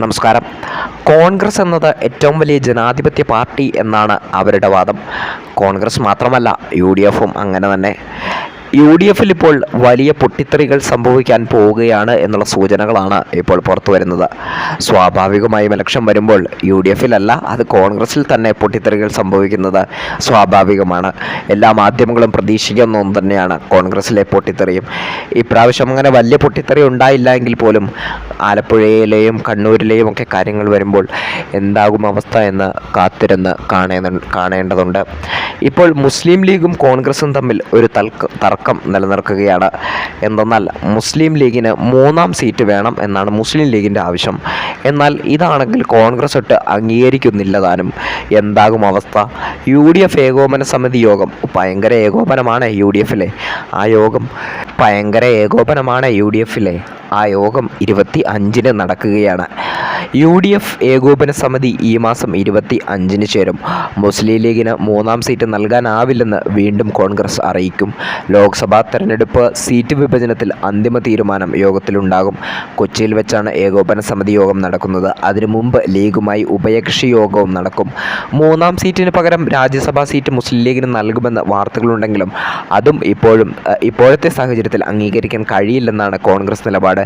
നമസ്കാരം. കോൺഗ്രസ് എന്നത് ഏറ്റവും വലിയ ജനാധിപത്യ പാർട്ടി എന്നാണ് അവരുടെ വാദം. കോൺഗ്രസ് മാത്രമല്ല യു ഡി എഫും അങ്ങനെ തന്നെ. യു ഡി എഫിൽ ഇപ്പോൾ വലിയ പൊട്ടിത്തെറികൾ സംഭവിക്കാൻ പോവുകയാണ് എന്നുള്ള സൂചനകളാണ് ഇപ്പോൾ പുറത്തു വരുന്നത്. സ്വാഭാവികമായും ഇലക്ഷൻ വരുമ്പോൾ യു ഡി എഫിലല്ല അത് കോൺഗ്രസിൽ തന്നെ പൊട്ടിത്തെറികൾ സംഭവിക്കുന്നത് സ്വാഭാവികമാണ്. എല്ലാ മാധ്യമങ്ങളും പ്രതീക്ഷിക്കുന്ന ഒന്ന് തന്നെയാണ് കോൺഗ്രസിലെ പൊട്ടിത്തെറിയും. ഇപ്രാവശ്യം അങ്ങനെ വലിയ പൊട്ടിത്തെറി ഉണ്ടായില്ല എങ്കിൽ പോലും ആലപ്പുഴയിലെയും കണ്ണൂരിലെയും ഒക്കെ കാര്യങ്ങൾ വരുമ്പോൾ എന്താകും അവസ്ഥ എന്ന് കാത്തിരുന്ന് കാണേ കാണേണ്ടതുണ്ട്. ഇപ്പോൾ മുസ്ലിം ലീഗും കോൺഗ്രസും തമ്മിൽ ഒരു തൽക്ക തർക്കം നിലനിൽക്കുകയാണ് എന്തെന്നാൽ മുസ്ലിം ലീഗിന് മൂന്നാം സീറ്റ് വേണം എന്നാണ് മുസ്ലിം ലീഗിന്റെ ആവശ്യം. എന്നാൽ ഇതാണെങ്കിൽ കോൺഗ്രസ് ഒട്ട് അംഗീകരിക്കുന്നില്ല താനും എന്താകും അവസ്ഥ? യു ഡി എഫ് ഏകോപന സമിതി യോഗം ഭയങ്കര ഏകോപനമാണ് യു ഡി എഫിലെ ആ യോഗം ഭയങ്കര ഏകോപനമാണ് യു ഡി എഫിലെ ആ യോഗം ഇരുപത്തി അഞ്ചിന് നടക്കുകയാണ്. യു ഡി എഫ് ഏകോപന സമിതി ഈ മാസം ഇരുപത്തി അഞ്ചിന് ചേരും. മുസ്ലിം ലീഗിന് മൂന്നാം സീറ്റ് നൽകാനാവില്ലെന്ന് വീണ്ടും കോൺഗ്രസ് അറിയിക്കും. ലോക്സഭാ തെരഞ്ഞെടുപ്പ് സീറ്റ് വിഭജനത്തിൽ അന്തിമ തീരുമാനം യോഗത്തിലുണ്ടാകും. കൊച്ചിയിൽ വെച്ചാണ് ഏകോപന സമിതി യോഗം നടക്കുന്നത്. അതിനു മുമ്പ് ലീഗുമായി ഉഭയകക്ഷി യോഗവും നടക്കും. മൂന്നാം സീറ്റിന് പകരം രാജ്യസഭാ സീറ്റ് മുസ്ലിം ലീഗിന് നൽകുമെന്ന് വാർത്തകളുണ്ടെങ്കിലും അതും ഇപ്പോഴും ഇപ്പോഴത്തെ സാഹചര്യത്തിൽ അംഗീകരിക്കാൻ കഴിയില്ലെന്നാണ് കോൺഗ്രസ് നിലപാട്.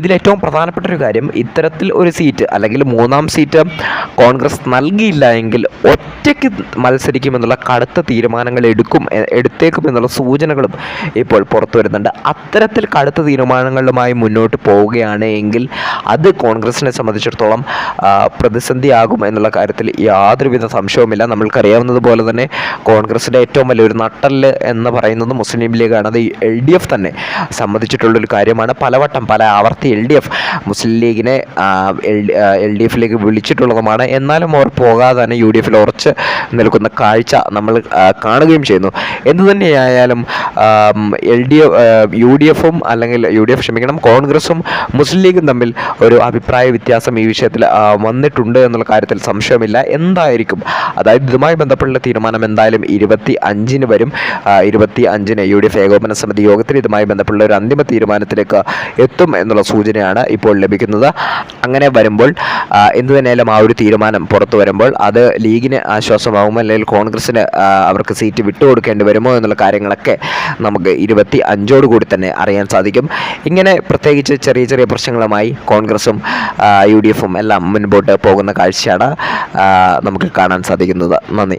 ഇതിലേറ്റവും പ്രധാനപ്പെട്ട ഒരു കാര്യം ഇത്തരത്തിൽ ഒരു സീറ്റ് അല്ലെങ്കിൽ മൂന്നാം സീറ്റ് കോൺഗ്രസ് നൽകിയില്ല എങ്കിൽ ഒറ്റയ്ക്ക് മത്സരിക്കുമെന്നുള്ള കടുത്ത തീരുമാനങ്ങൾ എടുക്കും എടുത്തേക്കുമെന്നുള്ള സൂചനകളും ഇപ്പോൾ പുറത്തു വരുന്നുണ്ട്. അത്തരത്തിൽ കടുത്ത തീരുമാനങ്ങളുമായി മുന്നോട്ട് പോവുകയാണ് എങ്കിൽ അത് കോൺഗ്രസിനെ സംബന്ധിച്ചിടത്തോളം പ്രതിസന്ധിയാകും എന്നുള്ള കാര്യത്തിൽ യാതൊരുവിധ സംശയവുമില്ല. നമ്മൾക്കറിയാവുന്നതുപോലെ തന്നെ കോൺഗ്രസിന്റെ ഏറ്റവും വലിയൊരു നട്ടൽ എന്ന് പറയുന്നത് മുസ്ലിം ലീഗാണ് അത് എൽ ഡി എഫ് തന്നെ സംബന്ധിച്ചിട്ടുള്ളൊരു കാര്യമാണ്. പലവട്ടം പല ആവർത്തി എൽ ഡി എഫ് മുസ്ലിം ലീഗിനെ എൽ ഡി എഫിലേക്ക് വിളിച്ചിട്ടുള്ളതുമാണ്. എന്നാലും അവർ പോകാതെ തന്നെ യു ഡി എഫിൽ ഉറച്ച് നിൽക്കുന്ന കാഴ്ച നമ്മൾ കാണുകയും ചെയ്യുന്നു. എന്തു തന്നെയായാലും L D F U D എഫും അല്ലെങ്കിൽ യു ഡി എഫ് ക്ഷമിക്കണം കോൺഗ്രസും മുസ്ലിം ലീഗും തമ്മിൽ ഒരു അഭിപ്രായ വ്യത്യാസം ഈ വിഷയത്തിൽ വന്നിട്ടുണ്ട് എന്നുള്ള കാര്യത്തിൽ സംശയമില്ല. എന്തായിരിക്കും? അതായത് ഇതുമായി ബന്ധപ്പെട്ടുള്ള തീരുമാനം എന്തായാലും ഇരുപത്തി അഞ്ചിന് വരും. ഇരുപത്തി അഞ്ചിന് യു ഡി എഫ് ഏകോപന സമിതി യോഗത്തിൽ ഇതുമായി ബന്ധപ്പെട്ടുള്ള ഒരു അന്തിമ തീരുമാനത്തിലേക്ക് എത്തും എന്നുള്ള സൂചനയാണ് ഇപ്പോൾ ലഭിക്കുന്നത്. അങ്ങനെ വരുമ്പോൾ എന്തു തന്നെയാലും ആ ഒരു തീരുമാനം പുറത്തു വരുമ്പോൾ അത് ലീഗിന് ആശ്വാസമാകുമോ അല്ലെങ്കിൽ കോൺഗ്രസ്സിന് അവർക്ക് സീറ്റ് വിട്ടുകൊടുക്കേണ്ടി വരുമോ എന്നുള്ള കാര്യങ്ങളൊക്കെ നമുക്ക് ഇരുപത്തി അഞ്ചോട് കൂടി തന്നെ അറിയാൻ സാധിക്കും. ഇങ്ങനെ പ്രത്യേകിച്ച് ചെറിയ ചെറിയ പ്രശ്നങ്ങളുമായി കോൺഗ്രസും യു ഡി എഫും എല്ലാം മുൻപോട്ട് പോകുന്ന കാഴ്ചയാണ് നമുക്ക് കാണാൻ സാധിക്കുന്നത്. നന്ദി.